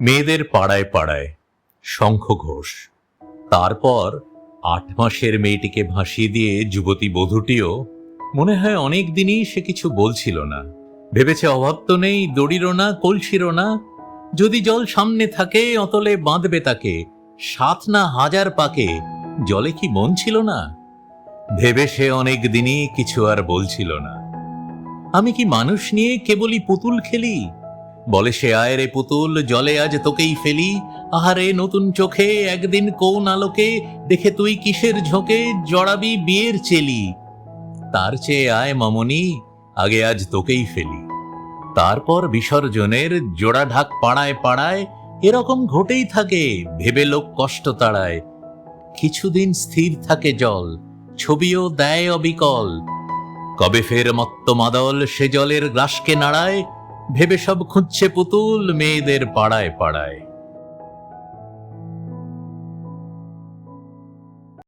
মেয়েদের পাড়ায় পাড়ায় শঙ্খ ঘোষ। তারপর আট মাসের মেয়েটিকে ভাসিয়ে দিয়ে যুবতী বধূটিও মনে হয় অনেক দিনই সে কিছু বলছিল না। ভেবেছে অভাব তো নেই, দড়িরও না, কলসিরও না। যদি জল সামনে থাকে, অতলে বাঁধবে তাকে। সাত না হাজার পাকে, জলে কি মন ছিল না? ভেবে সে অনেক দিনই কিছু আর বলছিল না। আমি কি মানুষ নিয়ে কেবলই পুতুল খেলি? বলে সে আয় রে পুতুল, জলে আজ তোকেই ফেলি। আহারে, নতুন চোখে একদিন কোন আলোকে দেখে তুই কিসের ঝোঁকে জড়াবি বিয়ের চেলি। তার চেয়ে আয় মামনি, আগে আজ তোকেই ফেলি। তারপর বিসর্জনের জোড়া ঢাক পাড়ায় পাড়ায় এরকম ঘটেই থাকে, ভেবে লোক কষ্ট তাড়ায়। কিছুদিন স্থির থাকে জল, ছবিও দেয় অবিকল। কবে ফের মত্ত মাদল সে জলের গ্রাসকে নাড়ায় ভেবে সব খুঁজছে পুতুল মেয়েদের পাড়ায় পাড়ায়।